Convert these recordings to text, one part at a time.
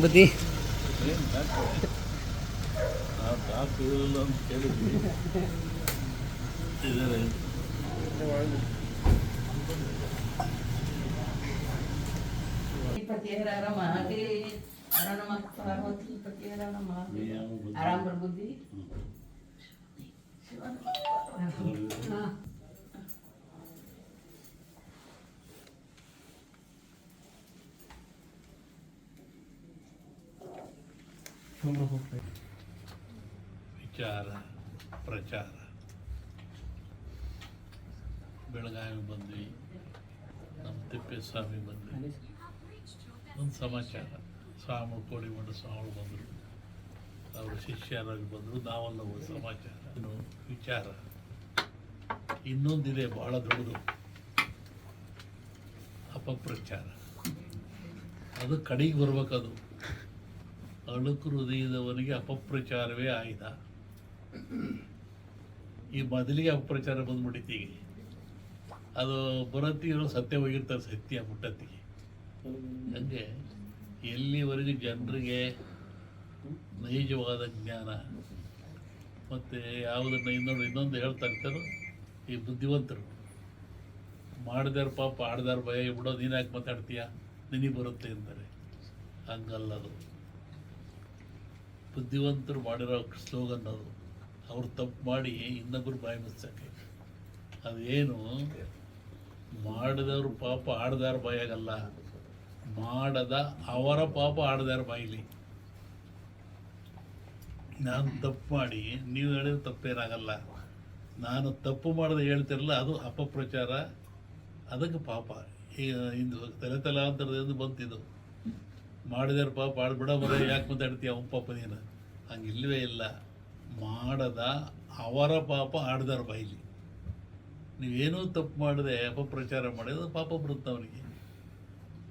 ಬುದ್ಧಿ ನಾವು ಡಾಕ್ಟರ್ ಅಂತ ವಿಚಾರ, ಪ್ರಚಾರ. ಬೆಳಗಾವಿ ಬಂದ್ವಿ, ನಮ್ಮ ತಿಪ್ಪೇಸ್ವಾಮಿ ಬಂದ್ವಿ. ಒಂದು ಸಮಾಚಾರ, ಸ್ವಾಮಿ ಕೋಡಿಮಂಡ ಸ್ವಾಮಿ ಬಂದರು. ಅವರ ಶಿಷ್ಯರಾಗಿ ಬಂದರು. ನಾವೆಲ್ಲ ಒಂದು ಸಮಾಚಾರ. ವಿಚಾರ. ಇನ್ನೊಂದಿದೆ ಬಹಳ ದೊಡ್ಡದು. ಅಪಪ್ರಚಾರ. ಅದು ಕಡೆಗೆ ಬರ್ಬೇಕದು. ಅಳುಕು ಹೃದಯದವರಿಗೆ ಅಪಪ್ರಚಾರವೇ ಆಯುಧ ಈ ಮೊದಲಿಗೆ ಅಪಪ್ರಚಾರ ಬಂದ್ಬಿಟ್ಟಿತ್ತು ಅದು ಬರತ್ತಿರೋ ಸತ್ಯ ಹೋಗಿರ್ತಾರೆ ಸತ್ಯ ಮುಟ್ಟತ್ತಿಗೆ ಹಂಗೆ ಎಲ್ಲಿವರೆಗೂ ಜನರಿಗೆ ನೈಜವಾದ ಜ್ಞಾನ, ಮತ್ತು ಯಾವುದನ್ನು ಇನ್ನೊಂದು ಇನ್ನೊಂದು ಹೇಳ್ತಾ ಇರ್ತಾರೋ ಈ ಬುದ್ಧಿವಂತರು. ಮಾಡಿದಾರ ಪಾಪ, ಆಡ್ದಾರ ಭಯ ಬಿಡೋ ನೀನು ಯಾಕೆ ಮಾತಾಡ್ತೀಯ? ನಿನಗೆ ಬರುತ್ತೆ ಅಂತಾರೆ. ಹಂಗಲ್ಲದು ಬುದ್ಧಿವಂತರು ಮಾಡಿರೋ ಸ್ಲೋಗನ್ ಅದು. ಅವ್ರು ತಪ್ಪು ಮಾಡಿ ಇನ್ನೊಬ್ಬರು ಬಾಯಿ ಮುಚ್ಚಕ್ಕೆ ಅದೇನು? ಮಾಡಿದವರು ಪಾಪ ಆಡ್ದಾರ ಬಾಯಾಗಲ್ಲ. ಮಾಡದ ಅವರ ಪಾಪ ಆಡ್ದಾರ ಬಾಯಿಲಿ ನಾನು ತಪ್ಪು ಮಾಡಿ, ನೀವು ಹೇಳಿದ್ರೆ ತಪ್ಪೇನಾಗಲ್ಲ ನಾನು ತಪ್ಪು ಮಾಡಿದ ಹೇಳ್ತಿರಲ್ಲ, ಅದು ಅಪಪ್ರಚಾರ. ಅದಕ್ಕೆ ಪಾಪ. ಇಂದು ತಲೆ ತಲಾಂತರದಿಂದ ಬಂತಿದ್ದು ಮಾಡಿದಾರ ಪಾಪ ಆಡ್ಬಿಡ ಮರ, ಯಾಕೆ ಮಾತಾಡ್ತೀಯ ಅವನ ಪಾಪ ನೀನು? ಹಂಗೆ ಇಲ್ಲವೇ ಇಲ್ಲ. ಮಾಡದ ಅವರ ಪಾಪ ಆಡ್ದಾರ ಬಾಯಿಲಿ. ನೀವೇನೂ ತಪ್ಪು ಮಾಡದೆ ಅಪಪ್ರಚಾರ ಮಾಡಿದ ಪಾಪ ಬರುತ್ತೆ ಅವನಿಗೆ.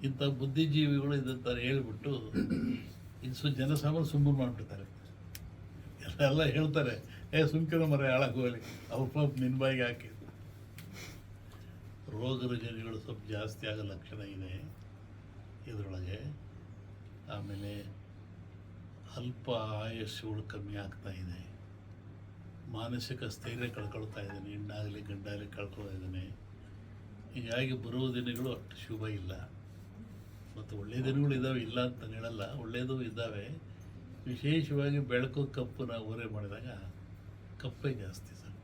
ಇಂಥ ಬುದ್ಧಿಜೀವಿಗಳು ಇದಂತಾರೆ ಹೇಳಿಬಿಟ್ಟು ಇನ್ನು ಜನಸಾಮಾನ್ಯ ಸುಮ್ಮನೆ ಮಾಡಿಬಿಡ್ತಾರೆ. ಎಲ್ಲ ಹೇಳ್ತಾರೆ, ಏ ಸುಮ್ಕಿನ ಮರ ಹಾಳಾಗೋಲಿ ಅವ್ರ ಪಾಪ ನಿನ್ನ ಬಾಯಿಗೆ ಹಾಕಿ. ರೋಗ ರುಜಿನಗಳು ಸ್ವಲ್ಪ ಜಾಸ್ತಿ ಆಗೋ ಲಕ್ಷಣ ಇದೆ ಇದರೊಳಗೆ. ಆಮೇಲೆ ಅಲ್ಪ ಆಯಸ್ಸುಗಳು ಕಮ್ಮಿ ಆಗ್ತಾ ಇದೆ. ಮಾನಸಿಕ ಸ್ಥೈರ್ಯ ಕಳ್ಕೊಳ್ತಾ ಇದ್ದಾನೆ, ಹೆಣ್ಣಾಗಲಿ ಗಂಡಾಗಲಿ ಕಳ್ಕೊಳ್ತಾ ಇದ್ದಾನೆ. ಹೀಗಾಗಿ ಬರುವ ದಿನಗಳು ಅಷ್ಟು ಶುಭ ಇಲ್ಲ. ಮತ್ತು ಒಳ್ಳೆಯ ದಿನಗಳು ಇದ್ದಾವೆ, ಇಲ್ಲ ಅಂತ ಹೇಳಲ್ಲ. ಒಳ್ಳೆಯದು ಇದ್ದಾವೆ. ವಿಶೇಷವಾಗಿ ಬೆಳಕು ಕಪ್ಪನ್ನ ಓರೆ ಮಾಡಿದಾಗ ಕಪ್ಪೇ ಜಾಸ್ತಿ ಸರ್.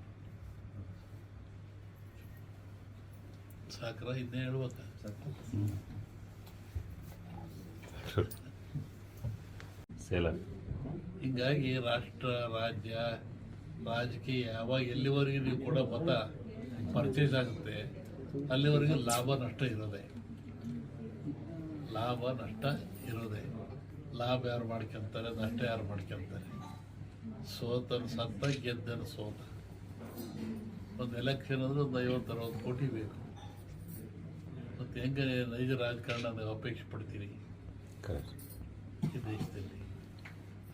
ಸಾಕ್ರ ಇದನ್ನೇ ಹೇಳ್ಬೇಕಾ? ಸೇಲಂ ಹೀಗಾಗಿ ರಾಷ್ಟ್ರ ರಾಜ್ಯ ರಾಜಕೀಯ ಯಾವಾಗ ಎಲ್ಲಿವರೆಗೆ ನೀವು ಕೂಡ ಮತ ಪರ್ಚೇಸ್ ಆಗುತ್ತೆ ಅಲ್ಲಿವರೆಗೆ ಲಾಭ ನಷ್ಟ ಇರೋದೆ. ಲಾಭ ನಷ್ಟ ಇರೋದೆ. ಲಾಭ ಯಾರು ಮಾಡ್ಕೊಂತಾರೆ ನಷ್ಟ ಯಾರು ಮಾಡ್ಕೊಂತಾರೆ? ಸೋತನ ಸತ್ತ ಗೆದ್ದನ ಸೋತ. ಒಂದು ಎಲೆಕ್ಷನ್ ಅಂದರೆ ಒಂದು ಐವತ್ತು ಅರವತ್ತು ಕೋಟಿ ಬೇಕು. ಮತ್ತು ಹೆಂಗೆ ನೈಜ ರಾಜಕಾರಣ ನಾವು ಅಪೇಕ್ಷೆ ಪಡ್ತೀರಿ ಈ ದೇಶದಲ್ಲಿ.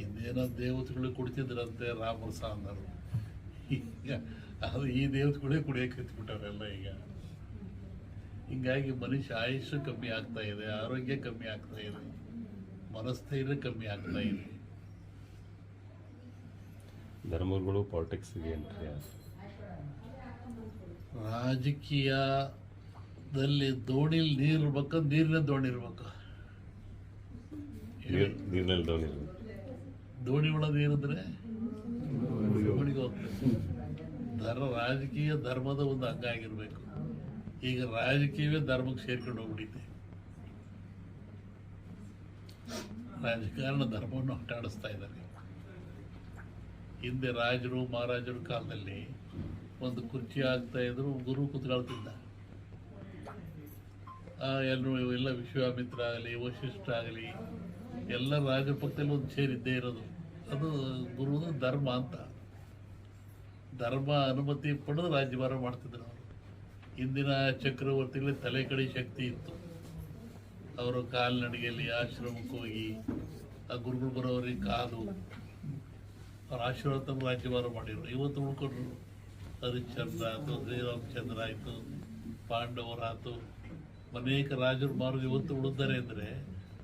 ಹಿಂದೇನೋ ದೇವತೆಗಳು ಕುಡಿತಿದ್ರಂತೆ ರಾಮರಸ ಅಂದರು ಈಗ ಅದು ಈ ದೇವತೆಗಳೇ ಕುಡಿಯೋಕೆ ಹತ್ಬಿಟ್ಟವರೆಲ್ಲ ಈಗ. ಹಿಂಗಾಗಿ ಮನುಷ್ಯ ಆಯುಷ್ಯ ಕಮ್ಮಿ ಆಗ್ತಾ ಇದೆ ಆರೋಗ್ಯ ಕಮ್ಮಿ ಆಗ್ತಾ ಇದೆ ಮನಸ್ಥೈರ್ಯ ಕಮ್ಮಿ ಆಗ್ತಾ ಇದೆ. ಧರ್ಮಗಳು ಪಾಲಿಟಿಕ್ಸ್ಗೆ ರಾಜಕೀಯದಲ್ಲಿ ದೋಣಿಲಿ ನೀರು ಇರ್ಬೇಕು ನೀರಿನ ದೋಣಿ ಇರ್ಬೇಕು. ನೀರ್ ನೀರಿನಲ್ಲಿ ದೋಣಿ ದೋಣಿ ಒಳಗೆ ಏನಂದ್ರೆ ಧರ್ಮ, ರಾಜಕೀಯ ಧರ್ಮದ ಒಂದು ಅಂಗ ಆಗಿರ್ಬೇಕು. ಈಗ ರಾಜಕೀಯವೇ ಧರ್ಮಕ್ಕೆ ಸೇರ್ಕೊಂಡು ಹೋಗ್ಬಿಟ್ಟಿದೆ. ರಾಜಕಾರಣ ಧರ್ಮವನ್ನು ಆಟಾಡಿಸ್ತಾ ಇದ್ದಾರೆ. ಹಿಂದೆ ರಾಜರು, ಮಹಾರಾಜರ ಕಾಲದಲ್ಲಿ ಒಂದು ಕುರ್ಚಿ ಆಗ್ತಾ ಇದ್ರು, ಗುರು ಕುತ್ಕೊಳ್ತಿದ್ದ. ಎಲ್ಲರೂ ಎಲ್ಲ ವಿಶ್ವಾಮಿತ್ರ ಆಗಲಿ, ವಶಿಷ್ಠ ಆಗಲಿ ಎಲ್ಲ ರಾಜರ ಪಕ್ಕದಲ್ಲಿ ಒಂದು ಸೇರಿದ್ದೇ ಇರೋದು. ಅದು ಗುರುವುದು ಧರ್ಮ ಅಂತ. ಧರ್ಮ ಅನುಮತಿ ಪಡೆದು ರಾಜ್ಯಭಾರ ಮಾಡ್ತಿದ್ರು ಅವರು. ಇಂದಿನ ಚಕ್ರವರ್ತಿಗಳ ತಲೆ ಕಡೆ ಶಕ್ತಿ ಇತ್ತು. ಅವರು ಕಾಲ್ನಡಿಗೆಯಲ್ಲಿ ಆಶ್ರಮಕ್ಕೆ ಹೋಗಿ, ಆ ಗುರುಗಳು ಬರೋರಿಗೆ ಕಾಲು, ಅವ್ರ ಆಶೀರ್ವಾದ ತಮ್ಮ ರಾಜ್ಯಭಾರ ಮಾಡಿದ್ರು. ಇವತ್ತು ಉಳ್ಕೊಂಡ್ರು. ಹರಿಶ್ಚಂದ್ರ ಆಯಿತು, ಶ್ರೀರಾಮಚಂದ್ರ ಆಯಿತು, ಪಾಂಡವರಾಯ್ತು. ಅನೇಕ ರಾಜರು ಮಾರು ಇವತ್ತು ಉಳಿದ್ದಾರೆ ಅಂದರೆ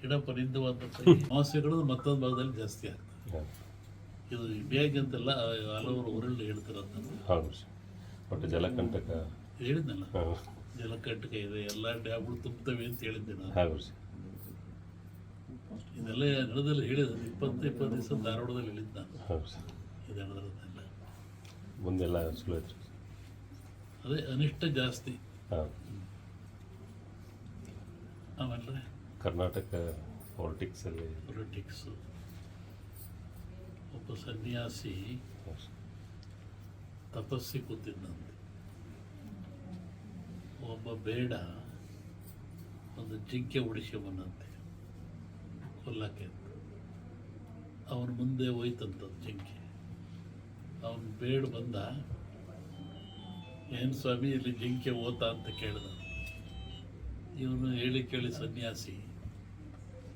ಗಿಡ ಪರಿಂದವಾದ ಸಮಸ್ಯೆಗಳು ಮತ್ತೊಂದು ಭಾಗದಲ್ಲಿ ಜಾಸ್ತಿ ಆಗ್ತದೆ ಇದು ಬೇಗ ಅಂತೆಲ್ಲ ಹಲವರು ಊರಲ್ಲಿ ಹೇಳ್ತಿರೋದು ಹೌದು ಒಟ್ಟು ಜಲಕಂಟಕ. ಹೇಳಿದ್ನಲ್ಲ. ಜಲಕಂಟಕ ಇದೆ ಎಲ್ಲ ಡ್ಯಾಮ್ಗಳು ತುಂಬುತ್ತವೆ ಅಂತ ಹೇಳಿದ್ದೆ ನಾನು. ಹೌದು ಇದೆಲ್ಲ ನಡೆದಲ್ಲಿ ಹೇಳಿದ ಇಪ್ಪತ್ತು ಇಪ್ಪತ್ತು ದಿವಸ ಧಾರವಾಡದಲ್ಲಿ ಹೇಳಿದ್ದ ನಾನು. ಹೌದು ಸರ್. ಇದು ನಡೆದ್ರದ್ದೆಲ್ಲ ಮುಂದೆಲ್ಲ ಚಲೋ ಐತ್ರಿ ಅದೇ ಅನಿಷ್ಟ ಜಾಸ್ತಿ. ಹಾಂ ಆಮೇಲೆ? ಕರ್ನಾಟಕ ಪಾಲಿಟಿಕ್ಸಲ್ಲಿ ಪೊಲಿಟಿಕ್ಸು ಒಬ್ಬ ಸನ್ಯಾಸಿ. ತಪಸ್ಸಿ ಕೂತಿದ್ದಂತೆ ಒಬ್ಬ ಬೇಡ ಒಂದು ಜಿಂಕೆ ಉಡಿಸ್ಕೊಂಬಂದಂತೆ ಕೊಲ್ಲಕ್ಕೆ ಅಂತ. ಅವನ ಮುಂದೆ ಹೋಯ್ತಂತದ್ದು ಜಿಂಕೆ. ಅವನು ಬೇಡ ಬಂದ ಏನು ಸ್ವಾಮಿ ಇಲ್ಲಿ ಜಿಂಕೆ ಓತ ಅಂತ ಕೇಳಿದ. ಇವನು ಹೇಳಿ ಕೇಳಿ ಸನ್ಯಾಸಿ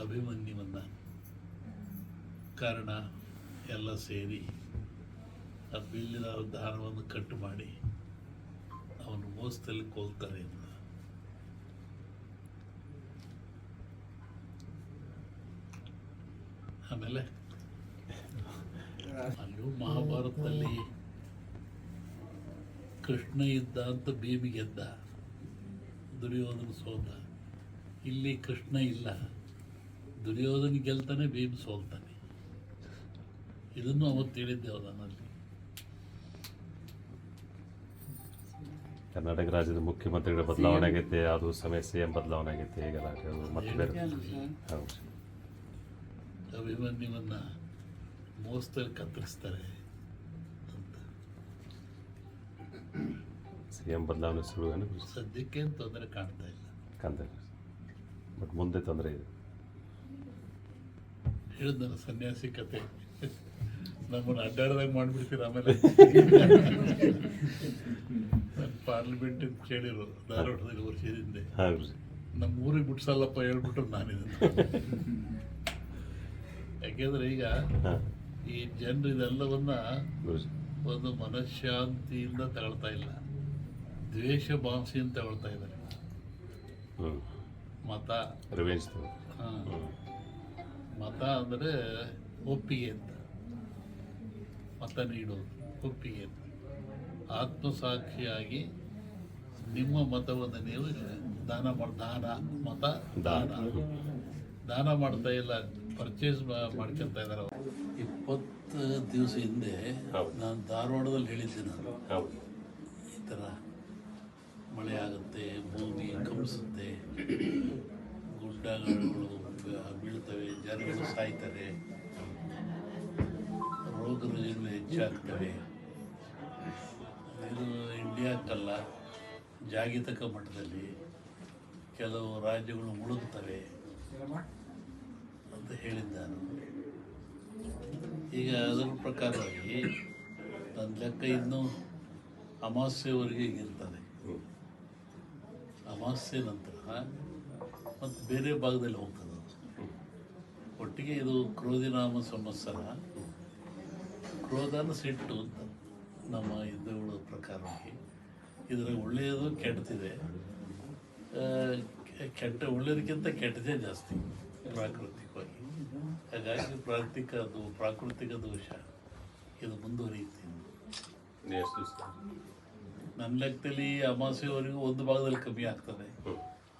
ಅಭಿಮನ್ಯುವನ್ನು ಕಾರಣ ಎಲ್ಲ ಸೇರಿ ಆ ಬಿಲ್ಲಿನ ದಾನವನ್ನು ಕಟ್ಟು ಮಾಡಿ ಅವನು ಮೋಸದಲ್ಲಿ ಕೊಲ್ತಾರೆ ಅಂತ. ಆಮೇಲೆ ಅಲ್ಲಿಯೂ ಮಹಾಭಾರತದಲ್ಲಿ ಕೃಷ್ಣ ಇದ್ದ ಅಂತ ಭೀಮಿ ಗೆದ್ದ, ದುರ್ಯೋಧನ ಸೋದ ಇಲ್ಲಿ ಕೃಷ್ಣ ಇಲ್ಲ. ದುರ್ಯೋಧನ ಗೆಲ್ತಾನೆ ಭೀಮ್ ಸೋಲ್ತಾನೆ ಇದನ್ನು ಅವತ್ತು ಹೇಳಿದ್ದೆ ಅವನಲ್ಲಿ ಕರ್ನಾಟಕ ರಾಜ್ಯದ ಮುಖ್ಯಮಂತ್ರಿಗಳ ಬದಲಾವಣೆ ಆಗೈತೆ ಅದು ಸಮಯ ಸಿ ಎಂ ಬದಲಾವಣೆ ಆಗೈತೆ ಈಗ ಅದು ಮತ್ತೆ ಬೇರೆ. ಅಭಿಮನ್ಯುವನ್ನ ಮೋಸದಲ್ಲಿ ಕತ್ತರಿಸ್ತಾರೆ ಅಂತ. ಸಿ ಎಂ ಬದಲಾವಣೆ ಸುಳ್ಳು ಸದ್ಯಕ್ಕೇನು ತೊಂದರೆ ಕಾಣ್ತಾ ಇಲ್ಲ. ಕಂದ ಬಟ್ ಮುಂದೆ ತೊಂದರೆ ಇದೆ. ಹೇಳಿದ್ನಲ್ಲ ಸನ್ಯಾಸಿ ಕತೆ ನಮ್ಮನ್ನು ಅಡ್ಡಾಡ್ದಾಗ ಮಾಡಿಬಿಡ್ತೀರ ಆಮೇಲೆ. ನಾನು ಪಾರ್ಲಿಮೆಂಟ್ ಕೇಳಿರು ಧಾರವಾಡದಲ್ಲಿ ವರ್ಷದಿಂದೆ ಹೌದು. ರೀ ನಮ್ಮ ಊರಿಗೆ ಬಿಡ್ಸಲ್ಲಪ್ಪ ಹೇಳ್ಬಿಟ್ಟು ನಾನಿದ್ದೀನಿ ಯಾಕೆಂದ್ರೆ ಈಗ ಈ ಜನರು ಇದೆಲ್ಲವನ್ನ ಒಂದು ಮನಃಶಾಂತಿಯಿಂದ ತಗೊಳ್ತಾ ಇಲ್ಲ. ದ್ವೇಷ ಭಾವಿಸಿಯಿಂದ ತಗೊಳ್ತಾ ಇದ್ದಾರೆ. ಮತ. ಮತ ಅಂದರೆ ಒಪ್ಪಿಗೆ ಅಂತ. ಮತ ನೀಡೋದು ಒಪ್ಪಿಗೆ ಅಂತ. ಆತ್ಮಸಾಕ್ಷಿಯಾಗಿ ನಿಮ್ಮ ಮತವನ್ನು ನೀವು ದಾನ ಮಾಡ ದಾನ ಮತ ದಾನ. ದಾನ. ಮಾಡ್ತಾ ಇಲ್ಲ ಪರ್ಚೇಸ್ ಮಾಡ್ಕೊಂತ ಇದಾರೆ ಇಪ್ಪತ್ತು ದಿವಸ ಹಿಂದೆ ನಾನು ಧಾರವಾಡದಲ್ಲಿ ಹೇಳಿದ್ದೆ ನಾನು. ಹೌದು. ಈ ಥರ ಮಳೆ ಆಗುತ್ತೆ ಭೂಮಿ ಕಂಪಿಸುತ್ತೆ ಗುಡ್ಡಗಳು ಬೀಳ ಜನರು ಸಾಯ್ತಾರೆ ರೋಗ ರುಜಿನಗಳು ಹೆಚ್ಚಾಗ್ತವೆ. ಇದು ಇಂಡಿಯಾಕ್ಕಲ್ಲ ಜಾಗತಿಕ ಮಟ್ಟದಲ್ಲಿ ಕೆಲವು ರಾಜ್ಯಗಳು ಮುಳುಗ್ತವೆ ಅಂತ ಹೇಳಿದ್ದಾನು. ಈಗ ಅದರ ಪ್ರಕಾರವಾಗಿ ನನ್ನ ಲೆಕ್ಕ ಇನ್ನೂ ಅಮಾವಾಸ್ಯೆವರೆಗೆ ಇರ್ತದೆ. ಅಮಾಸ್ಯೆ ನಂತರ ಮತ್ತು ಬೇರೆ ಭಾಗದಲ್ಲಿ ಹೋಗ್ತದೆ. ಒಟ್ಟಿಗೆ ಇದು ಕ್ರೋಧಿನಾಮ ಸಂವತ್ಸರ. ಕ್ರೋಧನ ಸಿಟ್ಟು ಅಂತ ನಮ್ಮ ಹಿಂದೂಗಳ ಪ್ರಕಾರವಾಗಿ. ಇದರ ಒಳ್ಳೆಯದು ಕೆಟ್ಟದಿದೆ. ಕೆಟ್ಟ ಒಳ್ಳೆಯದಕ್ಕಿಂತ ಕೆಟ್ಟದೇ ಜಾಸ್ತಿ ಪ್ರಾಕೃತಿಕವಾಗಿ. ಹಾಗಾಗಿ ಪ್ರಾಕೃತಿಕ ಅದು ಪ್ರಾಕೃತಿಕ ದೋಷ. ಇದು ಮುಂದುವರಿಯುತ್ತೆ. ನನ್ನ ಲೆಕ್ಕದಲ್ಲಿ ಅಮಾವಾಸ್ಯವರೆಗೂ ಒಂದು ಭಾಗದಲ್ಲಿ ಕಮ್ಮಿ ಆಗ್ತದೆ.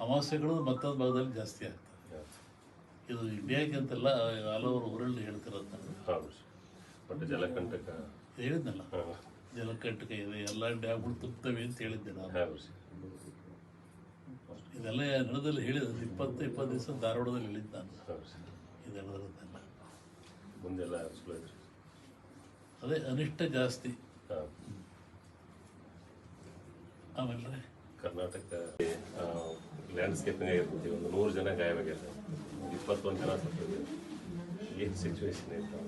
ಅಮಾವಾಸ್ಯೆಗಳು ಮತ್ತೊಂದು ಭಾಗದಲ್ಲಿ ಜಾಸ್ತಿ ಆಗ್ತದೆ. ಇದು ಅಂತಲ್ಲ ಹಲವರು ಊರಲ್ಲಿ ಹೇಳ್ತಿರೋದು ನಾನು. ಹೌದು ಬಟ್ ಜಲಕಂಟಕ? ಹೇಳಿದ್ನಲ್ಲ? ಜಲಕಂಟಕ ಇದೆ ಎಲ್ಲ ಡ್ಯಾಮ್ಗಳು ತುಂಬುತ್ತವೆ ಅಂತ ಹೇಳಿದ್ದೆ ನಾನು. ಇದೆಲ್ಲ ನಡೆದಲ್ಲಿ ಹೇಳಿದ ಇಪ್ಪತ್ತು ಇಪ್ಪತ್ತು ದಿವಸ ಧಾರವಾಡದಲ್ಲಿ ಹೇಳಿದ್ದ ನಾನು. ಇದೆಲ್ಲ ಮುಂದೆಲ್ಲ ಅದೇ ಅನಿಷ್ಟ ಜಾಸ್ತಿ. ಆಮೇಲೆ? ಕರ್ನಾಟಕ ಲ್ಯಾಂಡ್ಸ್ಕೇಪಿಂಗ್ ಇರ್ಬೋದು ಒಂದು ನೂರು ಜನ ಗಾಯವಾಗಿರ್ತಾರೆ ಇಪ್ಪತ್ತೊಂದು ಜನ ಸತ್ತಿದ್ದಾರೆ ಏನು ಸಿಚುವೇಶನ್ ಐತೆ